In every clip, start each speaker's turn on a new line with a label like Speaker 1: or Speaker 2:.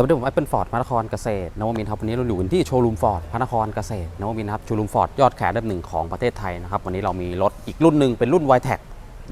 Speaker 1: สวัสดีผมแอปเปิลฟอร์ดพระนครเกษตรนวมินครับวันนี้เราอยู่กันที่โชว์รูมฟอร์ดพระนครเกษตรนวมินครับโชว์รูมฟอร์ดยอดขายอันดับหนึ่งของประเทศไทยนะครับวันนี้เรามีรถอีกรุ่นหนึ่งเป็นรุ่น y t e c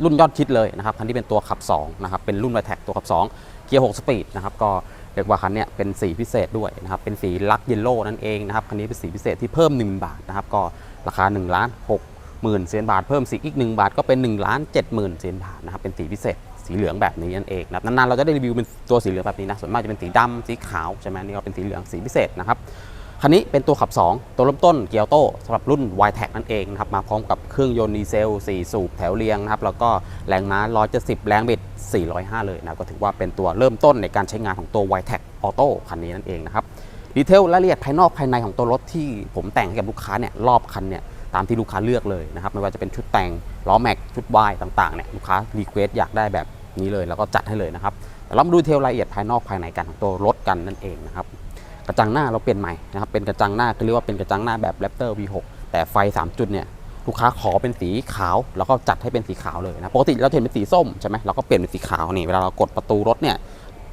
Speaker 1: รุ่นยอดฮิตเลยนะครับคันที่เป็นตัวขับ2นะครับเป็นรุ่น y t e c ตัวขับ 2 เกียร์6สปีดนะครับก็เรียกว่าคันเนี้ยเป็นสีพิเศษด้วยนะครับเป็นสีลักเยลโล่นั่นเองนะครับคันนี้เป็นสีพิเศษที่เพิ่ม1บาทนะครับก็ราคา1ล้าน6หมื่นเซนบาทเพิ่มสีอีก1บาทก็เป็น1ล้าน7หมื่นเซนบาทนะครับเป็นสีพิเศษ สีเหลืองแบบนี้นั่นเองนะครับนานๆเราจะได้รีวิวเป็นตัวสีเหลืองแบบนี้นะส่วนมากจะเป็นสีดำสีขาวใช่ไหมนี่ก็เป็นสีเหลืองสีพิเศษนะครับคันนี้เป็นตัวขับ 2 ตัวเริ่มต้นเกียร์โตสำหรับรุ่น y t e c นั่นเองนะครับมาพร้อมกับเครื่องยนต์ดีเซล 4 สูบแถวเรียงนะครับแล้วก็แรงม้า 170 แรงบิด 405 เลยนะก็ถือว่าเป็นตัวเริ่มต้นในการใช้งานของตัว y t e c Auto คันนี้นั่นเองนะครับดีเทลรายละเอียดภายนอกภายในของตัวรถที่ผมแต่งให้กับลูกค้าเนี่ยรอบคันเนี่ยตามที่ลูกค้าเลือกเลยนะครับไม่ว่าจะเป็นชุดแต่งล้อแม็กชุดวายต่างๆเนี่ยลูกค้ารีเควสอยากได้แบบ นี้เลยแล้วก็จัดให้เลยนะครับแต่เรามาดูเทลรายละเอียดภายนอกภายในกันของตัวรถกันนั่นเองนะครับกระจังหน้าเราเปลี่ยนใหม่นะครับเป็นกระจังหน้าคือเรียกว่าเป็นกระจังหน้าแบบ Raptor V6 แต่ไฟ 3 จุดเนี่ยลูกค้าขอเป็นสีขาว แล้วก็จัดให้เป็นสีขาวเลยนะปกติเราเห็นเป็นสีส้มใช่ไหมเราก็เปลี่ยนเป็นสีขาวนี่เวลาเรากดประตูรถเนี่ย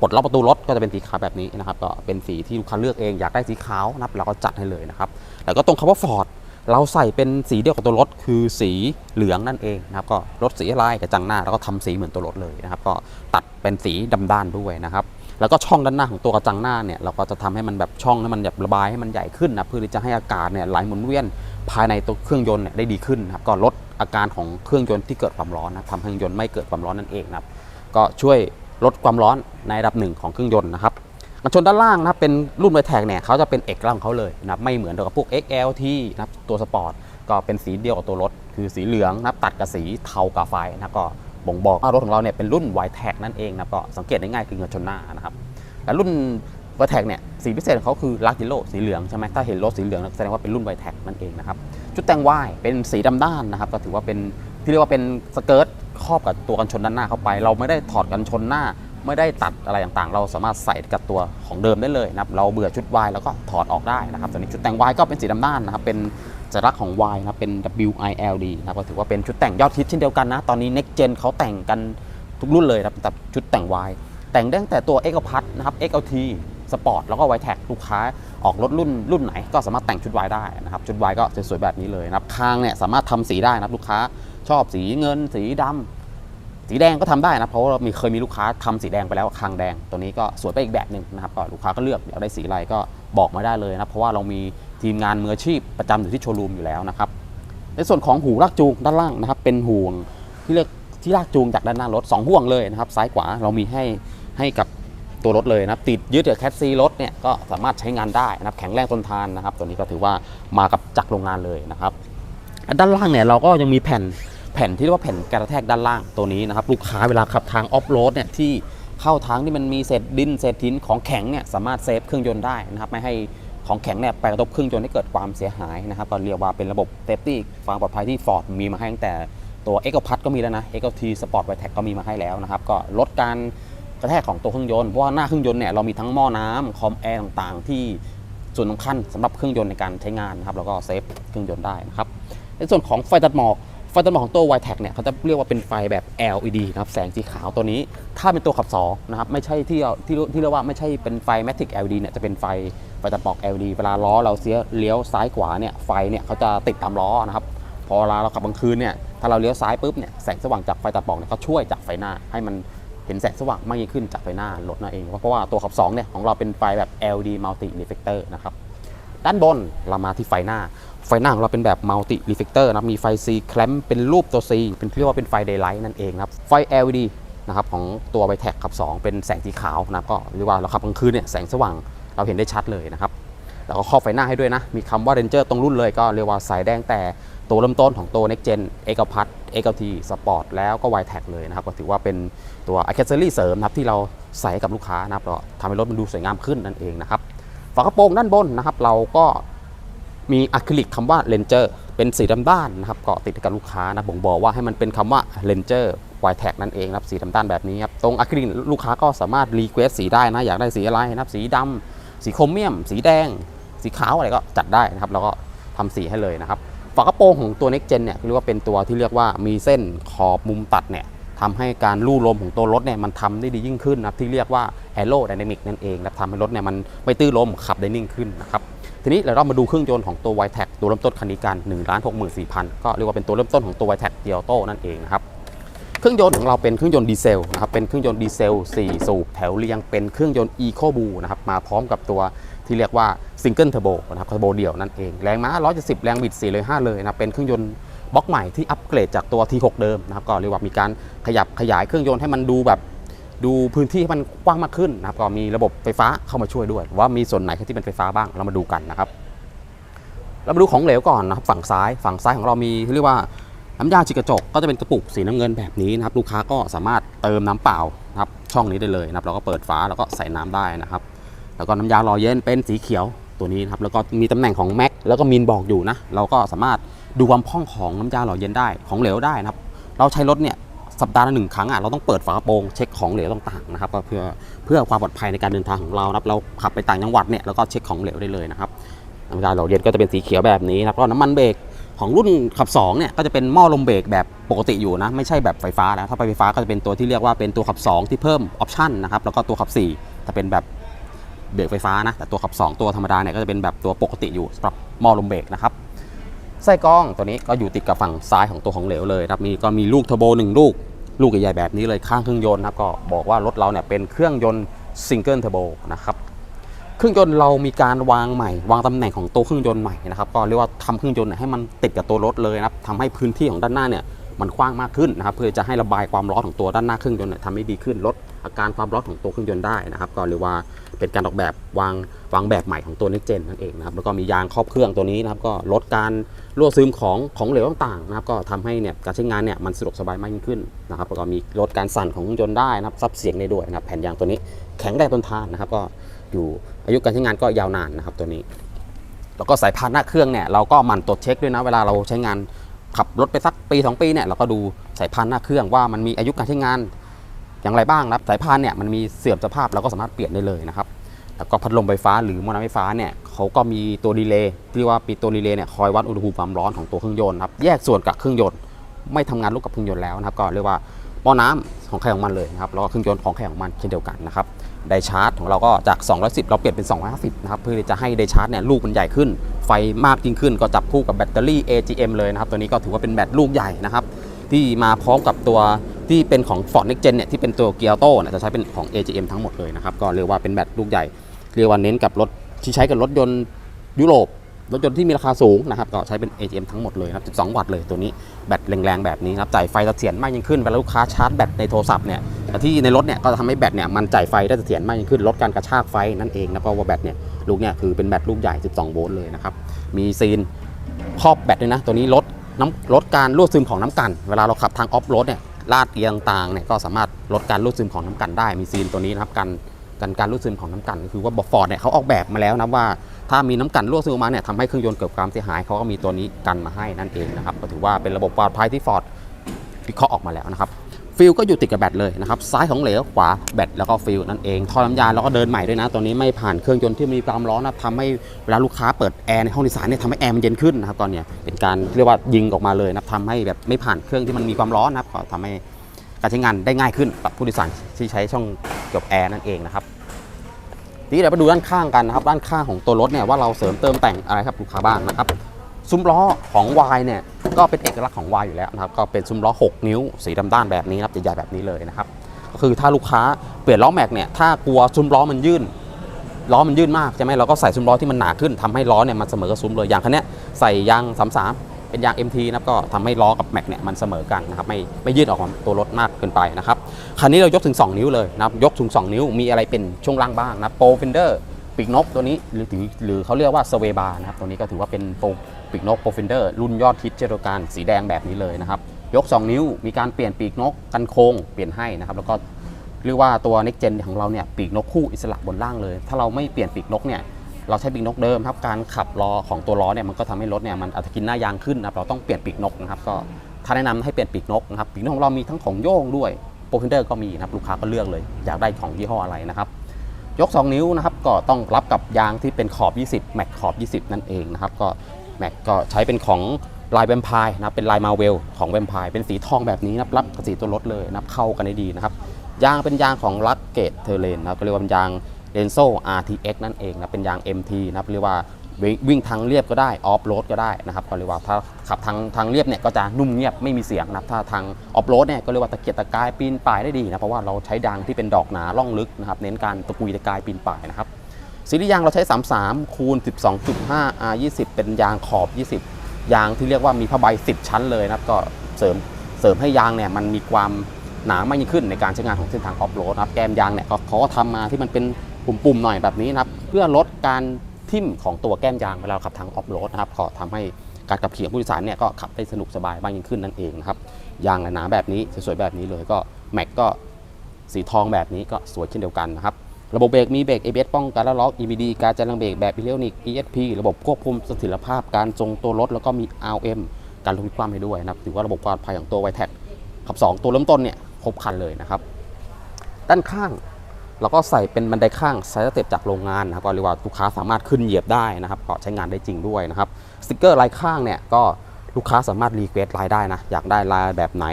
Speaker 1: ปลดล็อกประตูรถก็จะเป็นสีขาวแบบนี้นะครับก็เป็นสีที่ลูกค้าเลือกเองอยากได้สีขาวนะครับเราก็จัดให้เลยนะครับแล้วก็ตรงคำว่าฟอร์ด เราใส่เป็นสีเดียวกับตัวรถคือสีเหลืองนั่นเองนะครับก็รถสีอะไรกระจังหน้าแล้วก็ทำสีเหมือนตัวรถเลยนะครับ ก็ตัดเป็นสีดำด้านด้วยนะครับแล้วก็ช่องด้านหน้าของตัวกระจังหน้าเนี่ยเราก็จะทำให้มันแบบช่องให้มันแบบระบายให้มันใหญ่ขึ้นนะเพื่อที่จะให้อากาศเนี่ยไหลหมุนเวียนภายในตัวเครื่องยนต์เนี่ยได้ดีขึ้นนะครับก็ลดอาการของเครื่องยนต์ที่เกิดความร้อนนะทำให้เครื่องยนต์ไม่เกิดความร้อนนั่นเองนะครับก็ช่วยลดความร้อนในระดับหนึ่งของเครื่องยนต์นะครับ กันชนด้านล่างนะครับเป็นรุ่นไวแท็กเนี่ยเขาจะเป็นเอกลักษณ์ของเขาเลยนะครับไม่เหมือนกับพวก XLT นะครับตัวสปอร์ตก็เป็นสีเดียวกับตัวรถ คือสีเหลืองนะครับตัดกับสีเทากาไฟนะก็บ่งบอกว่ารถของเราเนี่ยเป็นรุ่น y t e c นั่นเองนะก็สังเกตได้ง่ายคือเงินชนหน้านะครับและรุ่น y t e c เนี่ยสีพิเศษของเขาคือลักยิโลสีเหลืองใช่ไหมถ้าเห็นรถสีเหลืองแสดงว่าเป็นรุ่น y t e c นั่นเองนะครับชุดแต่งวายเป็นสีดำด้านนะครับก็ถือว่าเป็นที่เรียกว่าเป็นสเกิร์ตครอบกับตัวกันชนด้านหน้าเข้าไป เราไม่ได้ถอดกันชนหน้า ไม่ได้ตัดอะไรต่างๆ เราสามารถใส่กับตัวของเดิมได้เลยนะครับเราเบื่อชุด Y แล้วก็ถอดออกได้นะครับตอนนี้ชุดแต่ง Y ก็เป็นสีดำด้านนะครับเป็นสัญลักษณ์ของ Y นะครับเป็น WILD นะครับก็ถือว่าเป็นชุดแต่งยอดฮิตเช่นเดียวกันนะ ตอนนี้ Next Gen เขาแต่งกันทุกรุ่นเลยนะครับแต่ชุดแต่ง Y แต่งได้ตั้งแต่ตัว X พัทนะครับ XLT Sport แล้วก็ y t e c ลูกค้าออกรถรุ่นรุ่นไหนก็สามารถแต่งชุด Y ได้นะครับ ชุด Y ก็สวยๆแบบนี้เลยนะครับคางเนี่ยสามารถทำสีได้นะครับลูกค้าชอบสีเงิน สีดำ สีแดงก็ทำได้นะเพราะว่าเรามีเคยมีลูกค้าทำสีแดงไปแล้วคางแดง ตัวนี้ก็สวยไปอีกแบบหนึ่งนะครับก็ลูกค้าก็เลือกอยากได้สีอะไรก็บอกมาได้เลยนะเพราะว่าเรามีทีมงานมืออาชีพประจำอยู่ที่โชว์รูมอยู่แล้วนะครับในส่วนของหูลากจูงด้านล่างนะครับ เป็นห่วงที่เรียกที่ลากจูงจากด้านหน้ารถ2ห่วงเลยนะครับซ้ายขวาเรามีให้ให้กับตัวรถเลยนะติดยึดกับแคสซีรถเนี่ยก็สามารถใช้งานได้นะครับแข็งแรงทนทานนะครับ ตัวนี้ก็ถือว่ามากับจากโรงงานเลยนะครับด้านล่างเนี่ยเราก็ยังมีแผ่น แผ่นที่เรียกว่าแผ่นกระแทกด้านล่างตัวนี้นะครับลูกค้าเวลาขับทางออฟโรดเนี่ยที่เข้าทางที่มันมีเศษดินเศษหินของแข็งเนี่ยสามารถเซฟเครื่องยนต์ได้นะครับไม่ให้ของแข็งเนี่ยไปกระทบเครื่องยนต์ให้เกิดความเสียหายนะครับก็เรียกว่าเป็นระบบเซฟตี้ความปลอดภัยที่ Ford มีมาให้ตั้งแต่ตัว x อ p a t ก็มีแล้วนะ XLT Sport v i t e c ก็มีมาให้แล้วนะครับก็ลดการกระแทกของตัวเครื่องยนต์เพราะว่าหน้าเครื่องยนต์เนี่ยเรามีทั้งหม้อน้ำคอมแอร์ต่างๆ ที่ส่วนสำคัญสำหรับเครื่องยนต์ในการใช้งานนะครับแล้วก็เซฟเครื่องยนต์ได้นะครับในส่วนของไฟตัดหมอก ไฟตัดหมอกของตัว y t e c เนี่ยเขาจะเรียกว่าเป็นไฟแบบ LED นะครับแสงสีขาวตัวนี้ ถ้าเป็นตัวขับ2นะครับไม่ใช่ที่ที่ที่เรียกว่าไม่ใช่เป็นไฟ Matic LED เนี่ยจะเป็นไฟไฟตัดหมอก LED เวลาล้อเราเสียเลี้ยวซ้ายขวาเนี่ยไฟเนี่ยเขาจะติดตามล้อนะครับพอเวลาเราขับกลางคืนเนี่ยถ้าเราเลี้ยวซ้ายปุ๊บเนี่ยแสงสว่างจากไฟตัดหมอกเนี่ยเขาช่วยจากไฟหน้าให้มันเห็นแสงสว่างมากยิ่งขึ้นจากไฟหน้ารถนั่นเอง เพราะว่าตัวขับ2เนี่ยของเราเป็นไฟแบบ LED multi reflector นะครับด้านบนเรามาที่ไฟหน้า ไฟหน้าของเราเป็นแบบมัลติรีเฟกเตอร์นะครับมีไฟ C แคลมเป็นรูปตัว C เป็นเรียกว่าเป็นไฟ daylight นั่นเองนะครับไฟ LED นะครับของตัวไบแท็กขับ2เป็นแสงสีขาวนะครับก็เรียกว่าเราขับกลางคืนเนี่ยแสงสว่างเราเห็นได้ชัดเลยนะครับแล้วก็ครอบไฟหน้าให้ด้วยนะ มีคำว่า Ranger ตรงรุ่นเลยก็เรียกว่าสายแดงแต่ตัวเริ่มต้นของตัว Next Gen x อ p a t XLT Sport แล้วก็ y t e c เลยนะครับก็ถือว่าเป็นตัว accessory เสริมนะครับที่เราใส่ให้กับลูกค้านะครับทำให้รถมันดูสวยงามขึ้นนั่นเองนะครับฝากระโปรงด้านบนนะครับ เราก็ มีอะคริลิกคำว่า Ranger เป็นสีดำด้านนะครับเก็ติดกับลูกค้านะบ่งบอกว่าให้มันเป็นคำว่า Ranger y t e c นั่นเองครับสีดำด้านแบบนี้ครับตรงอะคริลิกลูกค้าก็สามารถรีเควสสีได้นะ อยากได้สีอะไรนะครับ สีดำสีโครเมียม สีแดง สีขาวอะไรก็จัดได้นะครับ แล้วก็ทำสีให้เลยนะครับฝากระโปรงของตัว Next Gen เนี่ยเรียกว่าเป็นตัวที่เรียกว่ามีเส้นขอบมุมตัดเนี่ยทำให้การลู่ลมของตัวรถเนี่ยมันทำได้ดียิ่งขึ้นนะครับที่เรียกว่า aerodynamic นั่นเองนะทำให้รถเนี่ยมันไม่ตื้อลมขับได้นิ่งขึ้นนะครับ ทีนี้เรามาดูเครื่องยนต์ของตัว y t e c ตัวเริ่มต้นคันนี้กัน1 6 4 0 0 0 ก็เรียกว่าเป็นตัวเริ่มต้นของตัว y t e c d i a u t o นั่นเองนะครับเครื่องยนต์ของเราเป็นเครื่องยนต์ดีเซลนะครับเป็นเครื่องยนต์ดีเซล 4 สูบแถวเรียงเป็นเครื่องยนต์ Eco b o นะครับมาพร้อมกับตัวที่เรียกว่า Single Turbo นะครับ Turbo เดี่ยวนั่นเองแรงม้า170แรงบิด4เลย5เลยนะเป็นเครื่องยนต์บล็อกใหม่ที่อัปเกรดจากตัว T6 เดิมนะครับก็เรียกว่ามีการขยับขยายเครื่องยนต์ให้มันดูแบบ ดูพื้นที่ให้มันกว้างมากขึ้นนะครับก็มีระบบไฟฟ้าเข้ามาช่วยด้วย ว่ามีส่วนไหนที่เป็นไฟฟ้าบ้างเรามาดูกันนะครับ เรามาดูของเหลวก่อนนะครับฝั่งซ้ายฝั่งซ้ายของเรามีเรียกว่าน้ำยาฉีกระจกก็จะเป็นกระปุกสีน้ำเงินแบบนี้นะครับลูกค้าก็สามารถเติมน้ำเปล่านะครับช่องนี้ได้เลยนะครับเราก็เปิดฝาแล้วก็ใส่น้ำได้นะครับ แล้วก็น้ำยาหล่อเย็นเป็นสีเขียวตัวนี้นะครับแล้วก็มีตำแหน่งของแม็กแล้วก็มินบอกอยู่นะเราก็สามารถดูความพ่องของน้ำยาหล่อเย็นได้ของเหลวได้นะครับ เราใช้รถเนี่ย สัปดาห์ละหนึ่งครั้งอะเราต้องเปิดฝากระโปรงเช็คของเหลวต่างๆนะครับเพื่อเพื่อความปลอดภัยในการเดินทางของเรานะครับเราขับไปต่างจังหวัดเนี่ยแล้วก็เช็คของเหลวได้เลยนะครับน้ำยาหล่อเย็นก็จะเป็นสีเขียวแบบนี้นะครับก็น้ำมันเบรกของรุ่นขับ2เนี่ยก็จะเป็นหม้อลมเบรกแบบปกติอยู่นะไม่ใช่แบบไฟฟ้านะถ้าไปไฟฟ้าก็จะเป็นตัวที่เรียกว่าเป็นตัวขับ 2 ที่เพิ่มออปชันนะครับแล้วก็ตัวขับ4จะเป็นแบบเบรกไฟฟ้านะแต่ตัวขับ 2 ตัวธรรมดาเนี่ยก็จะเป็นแบบตัวปกติอยู่สำหรับหม้อลมเบรกนะครับ ไส้กรองตัวนี้ก็อยู่ติดกับฝั่งซ้ายของตัวของเหลวเลยนะครับมีก็มีลูกเทอร์โบหนึ่งลูก ลูกใหญ่ๆแบบนี้เลยข้างเครื่องยนต์นะครับก็บอกว่ารถเราเนี่ยเป็นเครื่องยนต์ซิงเกิลเทอร์โบนะครับเครื่องยนต์เรามีการวางใหม่ วางตำแหน่งของตัวเครื่องยนต์ใหม่นะครับก็เรียกว่าทำเครื่องยนต์ให้มันติดกับตัวรถเลยนะครับทำให้พื้นที่ของด้านหน้าเนี่ยมันกว้างมากขึ้นนะครับเพื่อจะให้ระบายความร้อนของตัวด้านหน้าเครื่องยนต์เนี่ยทำให้ดีขึ้นลดอาการความร้อนของตัวเครื่องยนต์ได้นะครับ ก็เรียกว่าเป็นการออกแบบวาง วางแบบใหม่ของตัว Next Gen นั่นเองนะครับแล้วก็มียางครอบเครื่องตัวนี้นะครับก็ลดการรั่วซึมของของเหลวต่างๆนะครับก็ทำให้เนี่ยการใช้งานเนี่ยมันสะดวกสบายมากยิ่งขึ้นนะครับแล้วก็มีลดการสั่นของรถยนต์ได้นะครับซับเสียงได้ด้วยนะครับแผ่นยางตัวนี้แข็งแรงทนทานนะครับก็อยู่อายุการใช้งานก็ยาวนานนะครับตัวนี้ แล้วก็สายพานหน้าเครื่องเนี่ยเราก็มันตรวจเช็คด้วยนะเวลาเราใช้งานขับรถไปสักปี 2 ปีเนี่ยเราก็ดูสายพานหน้าเครื่องว่ามันมีอายุการใช้งานอย่างไรบ้างนะครับสายพานเนี่ยมันมีเสื่อมสภาพเราก็สามารถเปลี่ยนได้เลยนะครับ แล้วก็พัดลมไฟฟ้าหรือมอน้ำไฟฟ้าเนี่ยเขาก็มีตัวดีเลย์ที่ว่าปีตัวดีเลย์เนี่ยคอยวัดอุณหภูมิความร้อนของตัวเครื่องยนต์ครับแยกส่วนกับเครื่องยนต์ไม่ทำงานร่วมกับเครื่องยนต์แล้วนะครับ ก็เรียกว่าหม้อน้ำของใครของมันเลยนะครับแล้วก็เครื่องยนต์ของใครของมันเช่นเดียวกันนะครับไดชาร์จของเราก็จาก 210 เราเปลี่ยนเป็น 250 นะครับ เพื่อจะให้ไดชาร์จเนี่ยลูกมันใหญ่ขึ้น ไฟมากยิ่งขึ้น ก็จับคู่กับแบตเตอรี่ AGM เลยนะครับ ตัวนี้ก็ถือว่าเป็นแบตลูกใหญ่นะครับ ที่มาพร้อมกับตัวที่เป็นของ Ford Next Gen เนี่ยที่เป็นตัวเกียร์โต้เนี่ยจะใช้เป็นของ AGM ทั้งหมดเลยนะครับ ก็เรียกว่าเป็นแบตลูกใหญ่ เรียกว่าเน้นกับรถที่ใช้กับรถยนต์ยุโรปรถยนต์ที่มีราคาสูงนะครับก็ใช้เป็น AGM ทั้งหมดเลยครับ 12 วัตต์เลยตัวนี้แบตแรงๆแบบนี้ครับจ่ายไฟเสถียรมากยิ่งขึ้นเวลาลูกค้าชาร์จแบตในโทรศัพท์เนี่ยที่ในรถเนี่ยก็จะทำให้แบตเนี่ยมันจ่ายไฟได้เสถียรมากยิ่งขึ้นลดการกระชากไฟนั่นเองนะเพราะว่าแบตเนี่ยลูกเนี่ยคือเป็นแบตลูกใหญ่ 12 โวลต์เลยนะครับมีซีนครอบแบตด้วยนะ ตัวนี้ลดน้ำลดการรั่วซึมของน้ำกัน เวลาเราขับทางออฟโรดเนี่ยลาดเอียงต่างเนี่ยก็สามารถลดการรั่วซึมของน้ำกันได้มีซีนตัวนี้นะครับกัน กันการรั่วซึมของน้ำกัน คือว่าบอฟอร์ดเนี่ยเขาออกแบบมาแล้วนะว่า ถ้ามีน้ำกันรั่วซึมออกมาเนี่ยทำให้เครื่องยนต์เกิดความเสียหายเขาก็มีตัวนี้กันมาให้นั่นเองนะครับก็ถือว่าเป็นระบบปลอดภัยที่ฟอร์ดวิเคราะห์ออกมาแล้วนะครับฟิลก็อยู่ติดกับแบตเลยนะครับซ้ายของเหลวขวาแบตแล้วก็ฟิลนั่นเองท่อน้ำยาแล้วก็เดินใหม่ด้วยนะตัวนี้ไม่ผ่านเครื่องยนต์ที่มีความร้อนนะทำให้เวลาลูกค้าเปิดแอร์ในห้องโดยสารเนี่ยทำให้แอร์มันเย็นขึ้นนะครับตอนเนี้ยเป็นการเรียกว่ายิงออกมาเลยนะทำให้แบบไม่ผ่านเครื่องที่มันมีความร้อนนะครับทำให้การใช้งานได้ง่ายขึ้นกับผู้โดยสารที่ใช้ช่องเกี่ยวกับแอร์นั่นเองนะครับ ทีนี้เดี๋ยวมาดูด้านข้างกันนะครับด้านข้างของตัวรถเนี่ยว่าเราเสริมเติมแต่งอะไรครับลูกค้าบ้างนะครับซุ้มล้อของ Y เนี่ยก็เป็นเอกลักษณ์ของ Y อยู่แล้วนะครับก็เป็นซุ้มล้อ 6 นิ้วสีดำด้านแบบนี้ครับใหญ่ๆแบบนี้เลยนะครับก็คือถ้าลูกค้าเปลี่ยนล้อแม็กเนี่ยถ้ากลัวซุ้มล้อมันยื่นล้อมันยื่นมากใช่ไหมเราก็ใส่ซุ้มล้อที่มันหนาขึ้นทำให้ล้อเนี่ยมันเสมอกับซุ้มเลยอย่างคันนี้ใส่ยาง33 เป็นยาง MT นะครับก็ทำให้ล้อกับแม็กเนี่ยมันเสมอกันนะครับไม่ไม่ยืดออกมาตัวรถมากเกินไปนะครับคันนี้เรายกถึง 2 นิ้วเลยนะครับยกถึง 2 นิ้วมีอะไรเป็นช่วงล่างบ้างนะโปรฟินเดอร์ปีกนกตัวนี้หรือถือหรือเขาเรียกว่าสเวบาร์นะครับตัวนี้ก็ถือว่าเป็นโปรปีกนกโปรฟินเดอร์รุ่นยอดฮิตเช่นเดียวกันสีแดงแบบนี้เลยนะครับยก 2 นิ้วมีการเปลี่ยนปีกนกกันโค้งเปลี่ยนให้นะครับแล้วก็เรียกว่าตัว Next Gen ของเราเนี่ยปีกนกคู่อิสระบนล่างเลย ถ้าเราไม่เปลี่ยนปีกนกเนี่ย เราใช้ปีกนกเดิมครับการขับล้อของตัวล้อเนี่ยมันก็ทำให้รถเนี่ยมันอาจจะกินหน้ายางขึ้นนะครับเราต้องเปลี่ยนปีกนกนะครับก็ถ้าแนะนำให้เปลี่ยนปีกนกนะครับปีกนกของเรามีทั้งของโย่งด้วยโปรฟินเดอร์ก็มีนะครับลูกค้าก็เลือกเลยอยากได้ของยี่ห้ออะไรนะครับยก 2 นิ้วนะครับก็ต้องรับกับยางที่เป็นขอบ 20 แม็กขอบ 20 นั่นเองนะครับก็แม็กก็ใช้เป็นของลายแวมไพร์นะเป็นลายมาเวลของแวมไพร์เป็นสีทองแบบนี้นะรับกับสีตัวรถเลยนะเข้ากันได้ดีนะครับยางเป็นยางของลักเกตเทเลนนะครับก็เรียกว่าเป็นยาง เ e นโซ RTX นั่นเองนะเป็นยาง MT นะครับเรียกว่าวิ่งทางเรียบก็ได้ออฟโรดก็ได้นะครับก็เรียกว่าถ้าขับทางทางเรียบเนี่ยก็จะนุ่มเงียบไม่มีเสียงนะครับถ้าทางออฟโรดเนี่ยก็เรียกว่าตะเกียกตะกายปีนป่ายได้ดีนะเพราะว่าเราใช้ยางที่เป็นดอกหนาล่องลึกนะครับเน้นการตะกุยตะกายปีนป่ายนะครับซีรีส์ยางเราใช้ 33 คูณ 12.5 R 20 เป็นยางขอบ 20 ยางที่เรียกว่ามีผ้าใบ 10 ชั้นเลยนะครับก็เสริมเสริมให้ยางเนี่ยมันมีความหนามากยิ่งขึ้นในการใช้งานของเส้นทางออฟโรดนะครับแกมยางเนี่ยเขาก็ทำมาที่มันเป็น ปุ่มๆหน่อยแบบนี้นะครับ เพื่อลดการทิ่มของตัวแก้มยางเวลาขับทางออฟโรดนะครับก็ทำให้การขับขี่ของผู้โดยสารเนี่ยก็ขับได้สนุกสบายมากยิ่งขึ้นนั่นเองนะครับยางหนาแบบนี้สวยๆแบบนี้เลยก็แม็กก็สีทองแบบนี้ก็สวยเช่นเดียวกันนะครับระบบเบรกมีเบรก ABS ป้องกันและล็อก EBD การจัดระเบรกแบบอิเล็กทรอนิกส์ ESP ระบบควบคุมเสถียรภาพการทรงตัวรถแล้วก็มี RM การลดความให้ด้วยนะครับถือว่าระบบความปลอดภัยของตัว y t e c ขับ 2 ตัวเริ่มต้นเนี่ยครบครันเลยนะครับ ด้านข้าง เราก็ใส่เป็นบันไดข้างไซส์สเต็ปจากโรงงานนะครับก็เรียกว่าลูกค้าสามารถขึ้นเหยียบได้นะครับก็ใช้งานได้จริงด้วยนะครับสติกเกอร์ลายข้างเนี่ยก็ลูกค้าสามารถรีเควสลายได้นะอยากได้ลายแบบไหน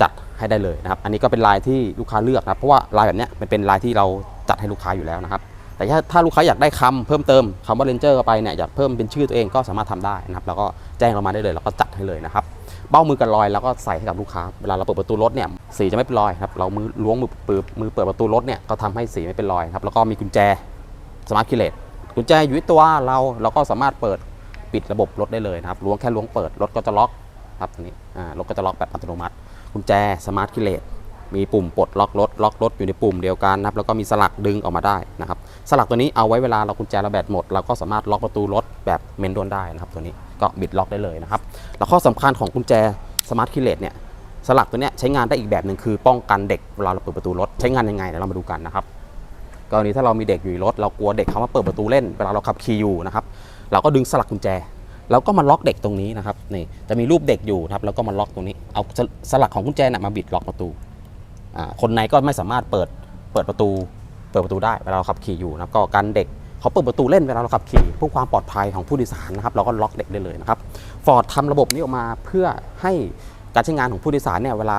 Speaker 1: จัดให้ได้เลยนะครับอันนี้ก็เป็นลายที่ลูกค้าเลือกนะเพราะว่าลายแบบเนี้ยมันเป็นลายที่เราจัดให้ลูกค้าอยู่แล้วนะครับแต่ถ้าถ้าลูกค้าอยากได้คำเพิ่มเติมคำว่าเรนเจอร์เข้าไปเนี่ยอยากเพิ่มเป็นชื่อตัวเองก็สามารถทำได้นะครับแล้วก็แจ้งเรามาได้เลยแล้วก็จัดให้เลยนะครับ เบ้ามือกันรอยแล้วก็ใส่ให้กับลูกค้าเวลาเราเปิดประตูรถเนี่ยสีจะไม่เป็นรอยครับเรามือล้วงมือปืบมือเปิดประตูรถเนี่ยก็ทำให้สีไม่เป็นรอยครับแล้วก็มีกุญแจสมาร์ทคิเลตกุญแจอยู่ที่ตัวเราเราก็สามารถเปิดปิดระบบรถได้เลยนะครับล้วงแค่ล้วงเปิดรถก็จะล็อกครับตัวนี้อ่ารถก็จะล็อกแบบอัตโนมัติกุญแจสมาร์ทคิเลตมีปุ่มปลดล็อกรถล็อกรถอยู่ในปุ่มเดียวกันนะครับแล้วก็มีสลักดึงออกมาได้นะครับสลักตัวนี้เอาไว้เวลาเรากุญแจเราแบตหมดเราก็สามารถล็อกประตูรถแบบเมนดวนได้นะครับตัวนี้ ก็บิดล็อกได้เลยนะครับ แล้วข้อสำคัญของกุญแจสมาร์ทคิเลตเนี่ยสลักตัวเนี้ยใช้งานได้อีกแบบหนึ่งคือป้องกันเด็กเวลาเราเปิดประตูรถใช้งานยังไงเดี๋ยวเรามาดูกันนะครับกรณีถ้าเรามีเด็กอยู่ในรถเรากลัวเด็กเขามาเปิดประตูเล่นเวลาเราขับขี่อยู่นะครับเราก็ดึงสลักกุญแจ แล้วก็มาล็อกเด็กตรงนี้นะครับนี่จะมีรูปเด็กอยู่ครับแล้วก็มาล็อกตรงนี้เอาสลักของกุญแจนะมาบิดล็อกประตูคนในก็ไม่สามารถเปิดเปิดประตู เปิดประตูได้เวลาเราขับขี่อยู่นะก็กันเด็ก ขาเปิดประตูเล่นเวลาเราขับขี่เพื่อความปลอดภัยของผู้โดยสารนะครับเราก็ล็อกเด็กได้เลยนะครับฟอร์ดทำระบบนี้ออกมาเพื่อให้การใช้งานของผู้โดยสารเนี่ยเวลา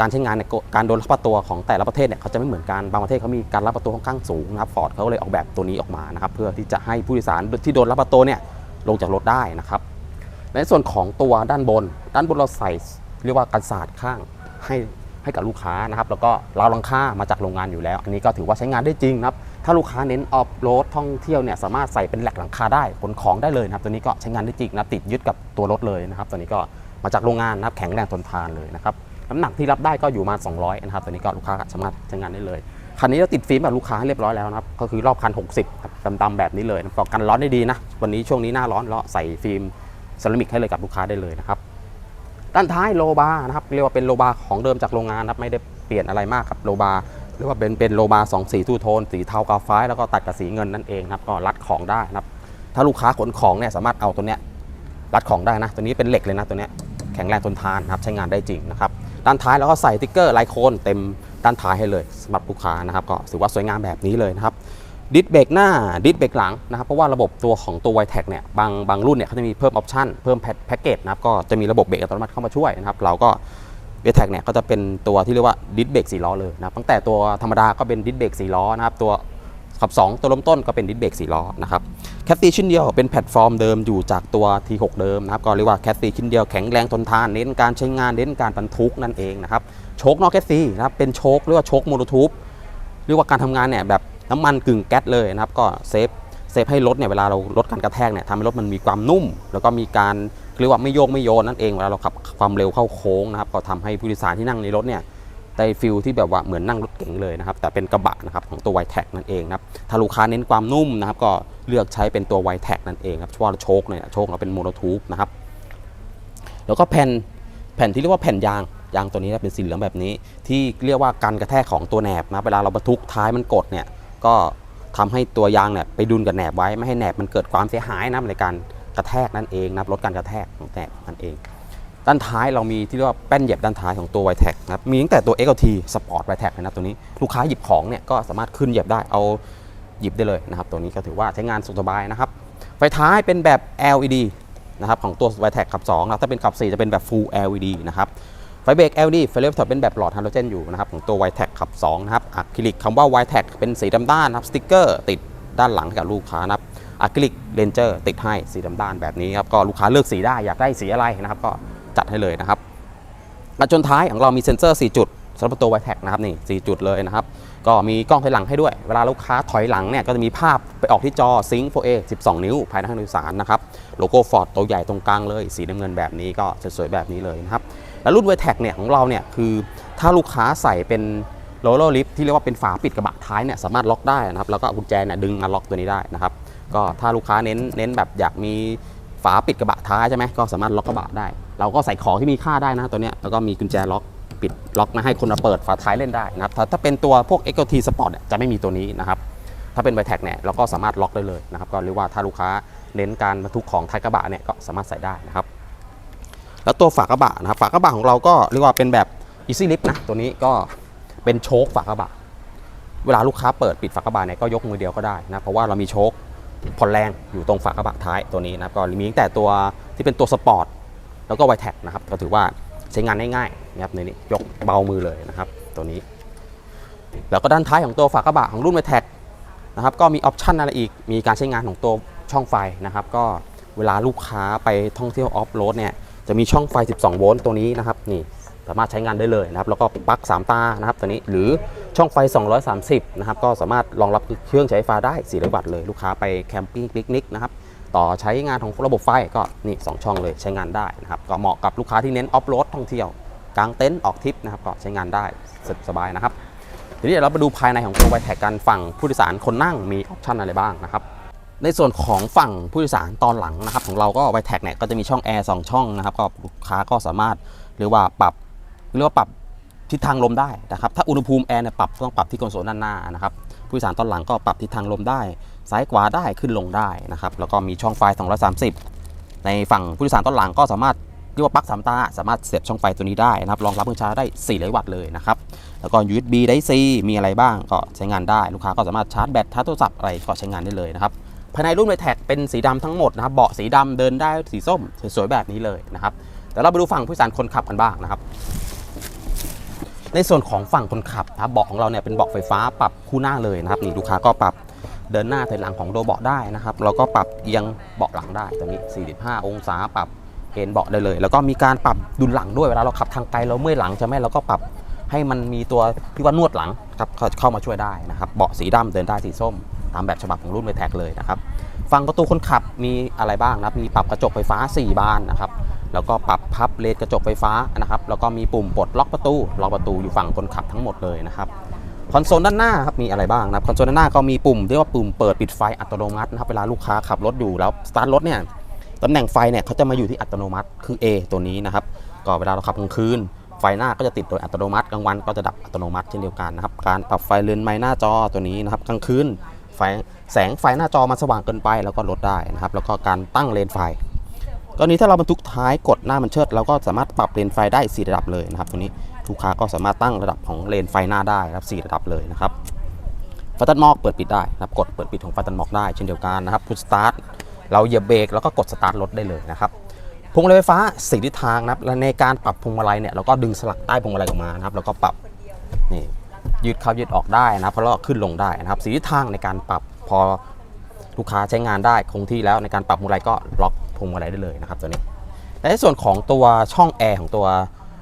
Speaker 1: การใช้งานเนี่ยการโดนลักพาตัวของแต่ละประเทศเนี่ยเขาจะไม่เหมือนกันบางประเทศเขามีการลักพาตัวค่อนข้างสูงนะครับฟอร์ดเขาเลยออกแบบตัวนี้ออกมานะครับเพื่อที่จะให้ผู้โดยสารที่โดนลักพาตัวเนี่ยลงจากรถได้นะครับในส่วนของตัวด้านบน ด้านบนเราใส่เรียกว่ากันศาสตร์ข้างให้ให้กับลูกค้านะครับแล้วก็ราวลังคามาจากโรงงานอยู่แล้ว อันนี้ก็ถือว่าใช้งานได้จริงนะครับ ถ้าลูกค้าเน้นออฟโรดท่องเที่ยวเนี่ยสามารถใส่เป็นแหลกหลังคาได้ขนของได้เลยนะครับ ตัวนี้ก็ใช้งานได้จริงนะติดยึดกับตัวรถเลยนะครับ ตัวนี้ก็มาจากโรงงานนะครับแข็งแรงทนทานเลยนะครับน้ำหนักที่รับได้ก็อยู่มา 200 นะครับ ตัวนี้ก็ลูกค้าสามารถใช้งานได้เลยคันนี้เราติดฟิล์มแบบลูกค้าให้เรียบร้อยแล้วนะครับก็คือรอบคัน 60ครับดำๆแบบนี้เลยนะก็กันร้อนได้ดีนะวันนี้ช่วงนี้หน้าร้อนเราใส่ฟิล์มเซรามิกให้เลยกับลูกค้าได้เลยนะครับด้านท้ายโลบาร์นะครับเรียกว่าเป็นโลบาร์ของเดิมจากโรงงานนะครับไม่ได้เปลี่ยนอะไรมากครับโลบา เรียกว่าเป็นเป็นโลบาสองสีทูโทน สีเทากาฟ้ายแล้วก็ตัดกับสีเงินนั่นเองนะครับก็รัดของได้นะครับ ถ้าลูกค้าขนของเนี่ยสามารถเอาตัวเนี้ยรัดของได้นะ ตัวนี้เป็นเหล็กเลยนะตัวเนี้ยแข็งแรงทนทานนะครับใช้งานได้จริงนะครับด้านท้ายเราก็ใส่ติ๊กเกอร์ลายโคนเต็มด้านท้ายให้เลยสำหรับลูกค้านะครับก็ถือว่าสวยงามแบบนี้เลยนะครับดิสเบรกหน้าดิสเบรกหลังนะครับเพราะว่าระบบตัวของตัว y t e c เนี่ยบางบางรุ่นเนี่ยเขาจะมีเพิ่มออปชั่นเพิ่มแพ็กเกจนะครับก็จะมีระบบเบรกอัตโนมัติเข้ามาช่วยนะครับเราก็ y t e c เนี่ยก็จะเป็นตัวที่เรียกว่าดิสเบรกสี่ล้อเลยนะตั้งแต่ตัวธรรมดาก็เป็นดิสเบรกสี่ล้อนะครับตัวขับ 2 ตัวเริ่มต้นก็เป็นดิสเบรกสี่ล้อนะครับแคสซีชิ้นเดียวเป็นแพลตฟอร์มเดิมอยู่จากตัว T6 เดิมนะครับก็เรียกว่าแคสซีชิ้นเดียวแข็งแรงทนทานเน้นการใช้งานเน้นการบรรทุกนั่นเองนะครับโชคนอกแคสซีนะครับเป็นโชคเรียกว่าโชคโมโนทูบเรียกว่าการทำงานเนี่ยแบบน้ำมันกึ่งแก๊สเลยนะครับก็เซฟ เซฟให้รถเนี่ยเวลาเราลดการกระแทกเนี่ยทำให้รถมันมีความนุ่ม แล้วก็มีการเรียกว่าไม่โยกไม่โยนนั่นเองเวลาเราขับความเร็วเข้าโค้งนะครับก็ทำให้ผู้โดยสารที่นั่งในรถเนี่ยได้ฟิลที่แบบว่าเหมือนนั่งรถเก๋งเลยนะครับแต่เป็นกระบะนะครับของตัว y t e c นั่นเองนะครับถ้าลูกค้าเน้นความนุ่มนะครับก็เลือกใช้เป็นตัว y t e c นั่นเองครับเพราะว่าโชคเนี่ยโชคเราเป็นโมโนทูบนะครับแล้วก็แผ่นแผ่นที่เรียกว่าแผ่นยางยางตัวนี้นะเป็นสีเหลืองแบบนี้ ที่เรียกว่าการกระแทกของตัวแหนบนะเวลาเราบรรทุกท้ายมันกดเนี่ยก็ ทำให้ตัวยางเนี่ยไปดุลกับแหนบไว้ไม่ให้แหนบมันเกิดความเสียหายนะในการกระแทกนั่นเองนะลดการกระแทกของแหนบนั่นเอง ด้านท้ายเรามีที่เรียกว่าแป้นเหยียบด้านท้ายของตัว y t e c นะครับมีตั้งแต่ตัว XLT Sport y t e c เลยนะตัวนี้ลูกค้าหยิบของเนี่ยก็สามารถขึ้นเหยียบได้เอาหยิบได้เลยนะครับ ตัวนี้ก็ถือว่าใช้งานสุขสบายนะครับไฟท้ายเป็นแบบ LED นะครับของตัว v i t e c ขับ2นะถ้าเป็นขับ 4 จะเป็นแบบ Full LED นะครับ ไฟเบรก LED ไฟเลี้ยวถอดเป็นแบบหลอดไฮโดรเจนอยู่นะครับของตัว y t e c ขับ2นะครับอะคริลิกคำว่า y t e c เป็นสีดำด้านนะครับสติ๊กเกอร์ติดด้านหลังให้กับลูกค้านะครับอะคริลิกเลนเจอร์ติดให้สีดำด้านแบบนี้ครับก็ลูกค้าเลือกสีได้อยากได้สีอะไรนะครับ ก็จัดให้เลยนะครับกระจนท้ายของเรามีเซ็นเซอร์ 4 จุดสำหรับตัวไวแท็กนะครับนี่4จุดเลยนะครับ ก็มีกล้องถอยหลังให้ด้วย เวลาลูกค้าถอยหลังเนี่ยก็จะมีภาพไปออกที่จอ Sync 4A 12 นิ้ว ภายในห้องโดยสารนะครับ โลโก้ฟอร์ดตัวใหญ่ตรงกลางเลย สีน้ำเงินแบบนี้ก็สวยๆแบบนี้เลยนะครับ แล้วรุ่นไวแท็กเนี่ยของเราเนี่ยคือถ้าลูกค้าใส่เป็นโรลเลอร์ลิฟที่เรียกว่าเป็นฝาปิดกระบะท้ายเนี่ยสามารถล็อกได้นะครับ แล้วก็กุญแจเนี่ยดึงมาล็อกตัวนี้ได้นะครับ ก็ถ้าลูกค้าเน้นเน้นแบบอยากมีฝาปิดกระบะท้ายใช่ไหมก็สามารถล็อกกระบะได้ เราก็ใส่ของที่มีค่าได้นะตัวเนี้ยแล้วก็มีกุญแจล็อก ปิดล็อกนะให้คนมาเปิดฝาท้ายเล่นได้นะครับถ้าถ้าเป็นตัวพวก XLT Sport เนี่ยจะไม่มีตัวนี้นะครับถ้าเป็นไวแท็กเนี่ยเราก็สามารถล็อกได้เลยนะครับก็เรียกว่าถ้าลูกค้าเน้นการบรรทุกของท้ายกระบะเนี่ยก็สามารถใส่ได้นะครับแล้วตัวฝากระบะนะครับฝากระบะของเราก็เรียกว่าเป็นแบบ Easy Lift นะตัวนี้ก็เป็นโชคฝากระบะเวลาลูกค้าเปิดปิดฝากระบะเนี่ยก็ยกมือเดียวก็ได้นะเพราะว่าเรามีโชคผ่อนแรงอยู่ตรงฝากระบะท้ายตัวนี้นะครับก็มีตั้งแต่ตัวที่เป็นตัวสปอร์ตแล้วก็ไวแท็กนะครับก็ถือว่าใช้งานได้ง่าย นะครับในนี้ยกเบามือเลยนะครับ ตัวนี้ แล้วก็ด้านท้ายของตัวฝากระบะของรุ่นไวแท็กนะครับก็มีออปชันอะไรอีก มีการใช้งานของตัวช่องไฟนะครับ ก็เวลาลูกค้าไปท่องเที่ยวออฟโรดเนี่ยจะมีช่องไฟ 12 โวลต์ตัวนี้นะครับนี่สามารถใช้งานได้เลยนะครับ แล้วก็ปลั๊ก3 ตานะครับตัวนี้หรือช่องไฟ 230 นะครับ ก็สามารถรองรับเครื่องใช้ไฟฟ้าได้400วัตต์เลยลูกค้าไปแคมปิ้งปิกนิกนะครับต่อใช้งานของระบบไฟก็นี่สองช่องเลยใช้งานได้นะครับ ก็เหมาะกับลูกค้าที่เน้นออฟโรดท่องเที่ยว กางเต็นท์ออกทริปนะครับก็ใช้งานได้สะดวกสบายนะครับทีนี้เดี๋ยวเราไปดูภายในของตัวไวแท็กกันฝั่งผู้โดยสารคนนั่งมีออปชันอะไรบ้างนะครับในส่วนของฝั่งผู้โดยสารตอนหลังนะครับของเราก็ไวแท็กเนี่ยก็จะมีช่องแอร์สองช่องนะครับก็ลูกค้าก็สามารถหรือว่าปรับเรียกว่าปรับทิศทางลมได้นะครับถ้าอุณหภูมิแอร์เนี่ยปรับต้องปรับที่คอนโซลด้านหน้านะครับผู้โดยสารตอนหลังก็ปรับทิศทางลมได้ ซ้ายขวาได้ขึ้นลงได้นะครับแล้วก็มีช่องไฟ 230 ในฝั่งผู้โดยสารตอนหลังก็สามารถียกว่าปลั๊กสามตา สามารถเสียบช่องไฟตัวนี้ได้นะครับรองรับเครื่องชาร์จได้400วัตต์เลยนะครับแล้วก็ USB ได้ C มีอะไรบ้างก็ใช้งานได้ลูกค้าก็สามารถชาร์จแบตชาร์จโทรศัพท์อะไรก็ใช้งานได้เลยนะครับภายในรุ่นไวแท็กเป็นสีดำทั้งหมดนะครับเบาะสีดำเดินได้สีส้มสวยๆแบบนี้เลยนะครับเดี๋ยวเราไปดูฝั่งผู้โดยสารคนขับกันบ้างนะครับ ในส่วนของฝั่งคนขับนะบเบาะของเราเนี่ยเป็นเบาะไฟฟ้าปรับคู่หน้าเลยนะครับนี่ลูกค้าก็ปรับเดินหน้าถอยหลังของตัวเบาะได้นะครับเราก็ปรับเอียงเบาะหลังได้ตรงนี้ 45 องศาปรับ เอนเบาะได้เลย แล้วก็มีการปรับดุลหลังด้วยเวลาเราขับทางไกลเราเมื่อยหลังใช่ไหมเราก็ปรับให้มันมีตัวที่ว่านวดหลังครับเข้ามาช่วยได้นะครับเบาะสีดำเดินได้สีส้ม ตามแบบฉบับของรุ่นไวแท็กเลยนะครับฝั่งประตูคนขับมีอะไรบ้างนะครับมีปรับกระจกไฟฟ้า 4 บานนะครับแล้วก็ปรับพับเลนกระจกไฟฟ้านะครับแล้วก็มีปุ่มปลดล็อกประตูล็อกประตูอยู่ฝั่งคนขับทั้งหมดเลยนะครับคอนโซลด้านหน้าครับมีอะไรบ้างนะครับคอนโซลด้านหน้าก็มีปุ่มเรียกว่าปุ่มเปิดปิดไฟอัตโนมัตินะครับเวลาลูกค้าขับรถอยู่แล้วสตาร์ทรถเนี่ย ตำแหน่งไฟเนี่ยเขาจะมาอยู่ที่อัตโนมัติคือ A ตัวนี้นะครับก็เวลาเราขับกลางคืน ไฟหน้าก็จะติดโดยอัตโนมัติกลางวันก็จะดับอัตโนมัติเช่นเดียวกันนะครับการปรับไฟเรือนไม้หน้าจอตัวนี้นะครับกลางคืนไฟแสงไฟหน้าจอมันสว่างเกินไปแล้วก็ลดได้นะครับแล้วก็การตั้งเลนไฟกรณีถ้าเราบรรทุกท้ายกดหน้ามันเชิดเราก็สามารถปรับเลนไฟได้สี่ระดับเลยนะครับตัวนี้ลูกค้าก็สามารถตั้งระดับของเลนไฟหน้าได้นะครับสี่ระดับเลยนะครับไฟตัดหมอกเปิดปิดได้นะครับกดเปิดปิดของไฟตัดหมอกได้เช่นเดียวกันนะครับพุชสตาร์ท เราเหยียบเบรกแล้วก็กดสตาร์ทรถได้เลยนะครับพวงมาลัยไฟฟ้าสี่ทิศทางนะครับและในการปรับพวงมาลัยเนี่ยเราก็ดึงสลักใต้พวงมาลัยออกมานะครับแล้วก็ปรับนี่ยืดเข้ายืดออกได้นะเพราะเราขึ้นลงได้นะครับสี่ทิศทางในการปรับพอลูกค้าใช้งานได้คงที่แล้วในการปรับพวงมาลัยก็ล็อกพวงมาลัยได้เลยนะครับตัวนี้และในส่วนของตัวช่องแอร์ของตัว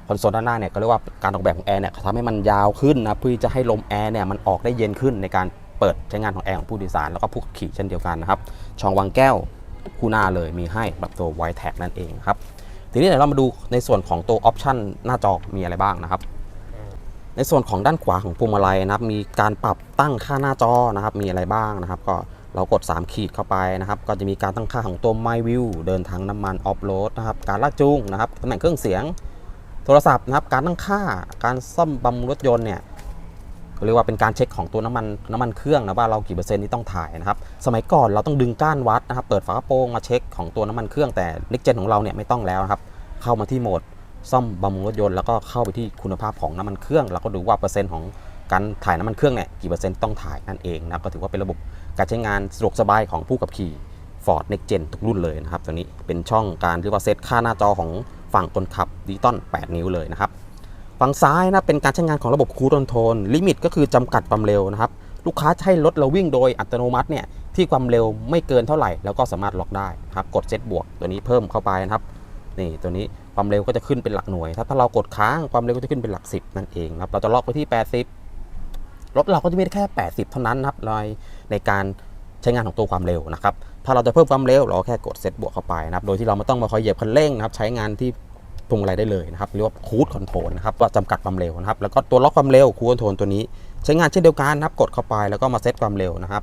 Speaker 1: คอนโซลด้านหน้าเนี่ยก็เรียกว่าการออกแบบของแอร์เนี่ยทำให้มันยาวขึ้นนะเพื่อจะให้ลมแอร์เนี่ยมันออกได้เย็นขึ้นในการเปิดใช้งานของแอร์ของผู้โดยสารแล้วก็ผู้ขับขี่เช่นเดียวกันนะครับช่องวางแก้ว คู่หน้าเลยมีให้แบบตัว w i แท็กนั่นเองครับทีนี้เดี๋ยวเรามาดูในส่วนของตัวออปชันหน้าจอมีอะไรบ้างนะครับ ในส่วนของด้านขวาของพวงมาลัยนะครับ มีการปรับตั้งค่าหน้าจอนะครับ มีอะไรบ้างนะครับ ก็เรากด 3 ขีดเข้าไปนะครับ ก็จะมีการตั้งค่าของตัว My View เดินทางน้ำมันออฟโรดนะครับ การลากจูงนะครับตำแหน่งเครื่องเสียง โทรศัพท์นะครับ การตั้งค่า การซ่อมบำรุงรถยนต์เนี่ย เรียกว่าเป็นการเช็คของตัวน้ำมันน้ำมันเครื่องนะว่าเรากี่เปอร์เซ็นต์ที่ต้องถ่ายนะครับสมัยก่อนเราต้องดึงก้านวัดนะครับเปิดฝากระโปรงมาเช็คของตัวน้ำมันเครื่องแต่เล็กเจนของเราเนี่ยไม่ต้องแล้วนะครับเข้ามาที่โหมดซ่อมบำรุงรถยนต์แล้วก็เข้าไปที่คุณภาพของน้ำมันเครื่องเราก็ดูว่าเปอร์เซ็นต์ของการถ่ายน้ำมันเครื่องเนี่ยกี่เปอร์เซ็นต์ต้องถ่ายนั่นเองนะก็ถือว่าเป็นระบบการใช้งานสะดวกสบายของผู้ขับขี่ฟ Ford Next Gen ทุกรุ่นเลยนะครับตัวนี้เป็นช่องการเรียกว่าเซตค่าหน้าจอของฝั่งคนขับดิจิตอล8 นิ้วเลยนะครับ ฝั่งซ้ายนะเป็นการใช้งานของระบบคูลอนโทรลลิมิตก็คือจำกัดความเร็วนะครับ ลูกค้าให้รถเราวิ่งโดยอัตโนมัติเนี่ยที่ความเร็วไม่เกินเท่าไหร่ แล้วก็สามารถล็อกได้นะครับกดเซตบวกตัวนี้เพิ่มเข้าไปนะครับนี่ตัวนี้ความเร็วก็จะขึ้นเป็นหลักหน่วย ถ้าถ้าเรากดค้างความเร็วก็จะขึ้นเป็นหลัก 10 นั่นเองนะครับเราจะล็อกไปที่ 80 รถเราก็จะมีแค่ 80 เท่านั้นนะครับในในการใช้งานของตัวความเร็วนะครับถ้าเราจะเพิ่มความเร็วเราแค่กดเซตบวกเข้าไปนะครับโดยที่เราไม่ต้องมาคอยเหยียบคันเร่งนะครับใช้งานที่ พวงมาลัยได้เลยนะครับเรียกว่าคูดคอนโทรลนะครับว่าจำกัดความเร็วนะครับแล้วก็ตัวล็อกความเร็วคูดคอนโทรลตัวนี้ ใช้งานเช่นเดียวกันนะครับกดเข้าไปแล้วก็มาเซตความเร็วนะครับ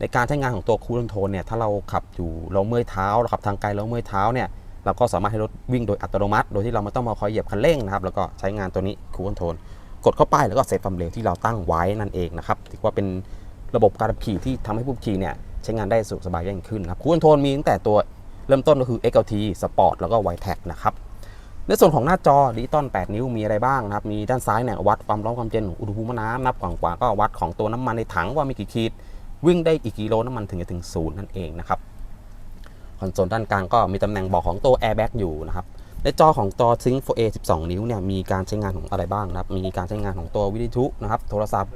Speaker 1: ในการใช้งานของตัวคูลโทนเนี่ยถ้าเราขับอยู่เราเมื่อยเท้าเราขับทางไกลเราเมื่อยเท้าเนี่ยเราก็สามารถให้รถวิ่งโดยอัตโนมัติ โดยที่เราไม่ต้องมาคอยเหยียบคันเร่งนะครับแล้วก็ใช้งานตัวนี้คูลโทนกดเข้าไปแล้วก็เซตความเร็วที่เราตั้งไว้นั่นเองนะครับถือว่าเป็นระบบการขับขี่ที่ทำให้ผู้ขี่เนี่ยใช้งานได้สะดวกสบายยิ่งขึ้นนะครับคูลโทนมีตั้งแต่ตัวเริ่มต้นก็คือ XLT Sport แล้วก็ y t a g นะครับ ในส่วนของหน้าจอดิจิตอล 8 นิ้วมีอะไรบ้างนะครับ มีด้านซ้ายเนี่ยวัดความร้อนความเย็นอุณหภูมิน้ำนับฝั่งขวาก็วัดของตัวน้ำมันในถังว่ามีกี่ขีด วิ่งได้กี่กิโลน้ำมันถึงจะถึงศูนย์นั่นเองนะครับ คอนโซลด้านกลางก็มีตำแหน่งบอกของตัว airbag อยู่นะครับ ในจอของตัว Sync 4A 12 นิ้วเนี่ยมีการใช้งานของอะไรบ้างนะครับ มีการใช้งานของตัววิทยุนะครับ โทรศัพท์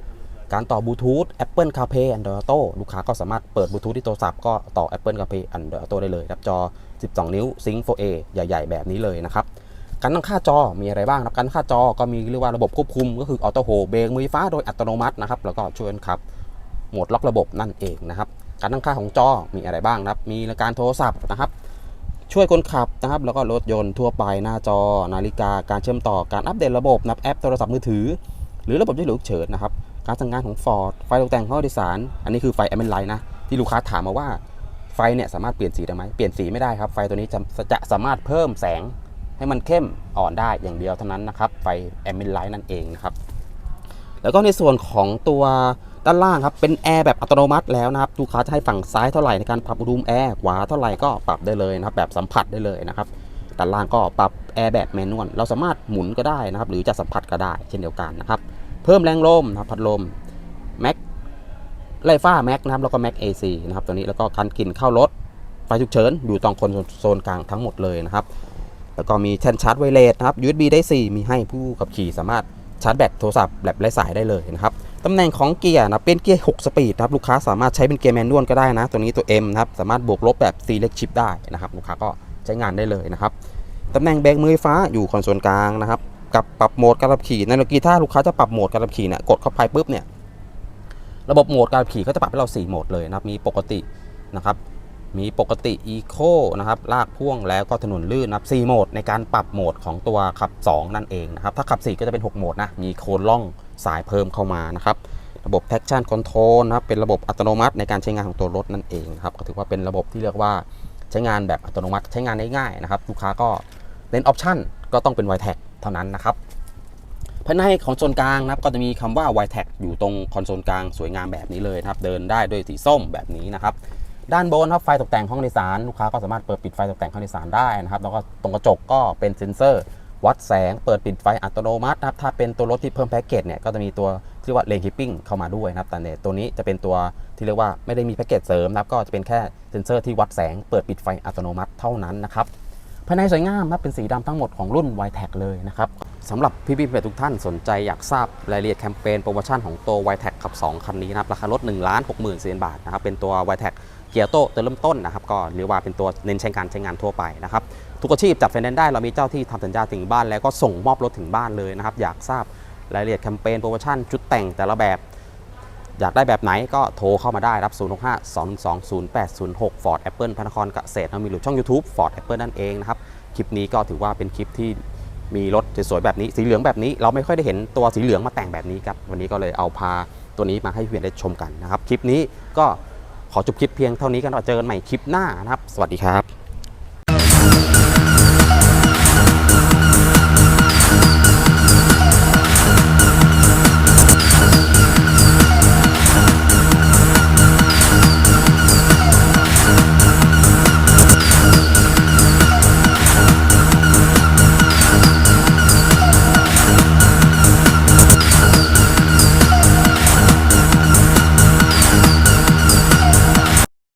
Speaker 1: การต่อบลูทูธ Apple CarPlay Android Auto ลูกค้าก็สามารถเปิดบลูทูธที่โทรศัพท์ก็ต่อ Apple CarPlay Android Auto ได้เลยครับจอ 12 นิ้ว Sync 4A ใหญ่ ๆ แบบนี้เลยนะครับ การตั้งค่าจอมีอะไรบ้างครับการค่าจอก็มีเรียกว่าระบบควบคุม ก็คือออโต้โฮเบรกมือฟ้าโดยอัตโนมัตินะครับแล้วก็ช่วยกันขับโหมดล็อกระบบนั่นเองนะครับการตั้งค่าของจอมีอะไรบ้างนะครับ มีการโทรศัพท์นะครับ ช่วยคนขับนะครับ แล้วก็รถยนต์ทั่วไปหน้าจอ นาฬิกาการเชื่อมต่อการอัปเดตระบบนับแอปโทรศัพท์มือถือ หรือระบบช่วยเหลือฉุกเฉินนะครับการทำงานของ Ford ไฟตกแต่งห้องโดยสาร อันนี้คือไฟแอมเบนไลท์นะที่ลูกค้าถามมาว่าไฟเนี่ยสามารถเปลี่ยนสีได้ไหมเปลี่ยนสีไม่ได้ครับ ไฟตัวนี้จะจะสามารถเพิ่มแสง ให้มันเข้มอ่อนได้อย่างเดียวเท่านั้นนะครับไฟแอมเบนไลท์นั่นเองนะครับแล้วก็ในส่วนของตัวด้านล่างครับเป็นแอร์แบบอัตโนมัติแล้วนะครับลูกค้าจะให้ฝั่งซ้ายเท่าไหร่ในการปรับอุณหภูมิแอร์ขวาเท่าไหร่ก็ปรับได้เลยนะครับแบบสัมผัสได้เลยนะครับด้านล่างก็ปรับแอร์แบบแมนนวลเราสามารถหมุนก็ได้นะครับหรือจะสัมผัสก็ได้เช่นเดียวกันนะครับเพิ่มแรงลมนะครับพัดลมแม็กไล่ฟ้าแม็กนะครับแล้วก็แม็ก AC นะครับตัวนี้แล้วก็คันกลิ่นเข้ารถไฟฉุกเฉินอยู่ตรงคนโซนกลางทั้งหมดเลยนะครับ แล้วก็มีแท่นชาร์จไวเลสนะครับ USB ได้ 4 มีให้ผู้ขับขี่สามารถชาร์จแบตโทรศัพท์แบบไร้สายได้เลยนะครับตำแหน่งของเกียร์นะเป็นเกียร์ 6 สปีดนะครับลูกค้าสามารถใช้เป็นเกียร์แมนนวลก็ได้นะ ตัวนี้ตัว M นะครับ สามารถบวกลบแบบ Select Shift ได้นะครับ ลูกค้าก็ใช้งานได้เลยนะครับตำแหน่งเบรกมือไฟฟ้าอยู่คอนโซลกลางนะครับ กับปรับโหมดการขับขี่ในโลกีถ้าลูกค้าจะปรับโหมดการขับขี่เนี่ยกดเข้าไปปุ๊บเนี่ยระบบโหมดการขับขี่ก็จะปรับให้เรา 4 โหมดเลยนะครับมีปกตินะครับ มีปกติอีโคนะครับลากพ่วงแล้วก็ถนนลื่นนะครับ4โหมดในการปรับโหมดของตัวขับ 2 นั่นเองนะครับ ถ้าขับ 4 ก็จะเป็น 6 โหมดนะ มีโคนล่องสายเพิ่มเข้ามานะครับ ระบบ traction control นะครับ เป็นระบบอัตโนมัติในการใช้งานของตัวรถนั่นเองครับ ก็ถือว่าเป็นระบบที่เรียกว่าใช้งานแบบอัตโนมัติใช้งานได้ง่ายนะครับ ลูกค้าก็เน้นออปชั่นก็ต้องเป็น y t a g เท่านั้นนะครับภายในของโซนกลางนะครับก็จะมีคำว่า y t a g อยู่ตรงคอนโซลกลางสวยงามแบบนี้เลยนะครับ เดินได้ด้วยสีส้มแบบนี้นะครับ ด้านบนครับไฟตกแต่งห้องโดยสารลูกค้าก็สามารถเปิดปิดไฟตกแต่งห้องโดยสารได้นะครับแล้วก็ตรงกระจกก็เป็นเซ็นเซอร์วัดแสงเปิดปิดไฟอัตโนมัตินะครับถ้าเป็นตัวรถที่เพิ่มแพ็กเกจเนี่ยก็จะมีตัวที่ว่าเลนคิปปิ้งเข้ามาด้วยนะครับแต่เนี่ยตัวนี้จะเป็นตัวที่เรียกว่าไม่ได้มีแพ็กเกจเสริมนะครับก็จะเป็นแค่เซ็นเซอร์ที่วัดแสงเปิดปิดไฟอัตโนมัติเท่านั้นนะครับภายในสวยงามครับเป็นสีดำทั้งหมดของรุ่น y t e c เลยนะครับสำหรับพี่เพื่อนทุกท่านสนใจอยากทราบรายละเอียดแคมเปญโปรโมชั่นของตัว y t e c ขับ 2 คันนี้นะครับราคารถ1 6 0 0 0 0บาทนะครับเป็นตัว y t e c เกียร์โต้ตัวเริ่มต้นนะครับก็เรียกว่าเป็นตัวเน้นใช้การใช้งานทั่วไปนะครับทุกอาชีพจัดไฟแนนซ์ได้เรามีเจ้าที่ทำสัญญาถึงบ้าน แล้วก็ส่งมอบรถถึงบ้านเลยนะครับอยากทราบรายละเอียดแคมเปญโปรโมชั่นชุดแต่งแต่ละแบบ อยากได้แบบไหนก็โทรเข้ามาได้รับ 065 220 806 Ford Apple พระนครเกษตรเรามีหรือช่อง YouTube Ford Apple นั่นเองนะครับคลิปนี้ก็ถือว่าเป็นคลิปที่มีรถสวยๆแบบนี้ สีเหลืองแบบนี้ เราไม่ค่อยได้เห็นตัวสีเหลืองมาแต่งแบบนี้ครับวันนี้ก็เลยเอาพาตัวนี้มาให้เพื่อนได้ชมกันนะครับคลิปนี้ก็ ขอจบคลิปเพียงเท่านี้กันเจอกันใหม่คลิปหน้านะครับ สวัสดีครับ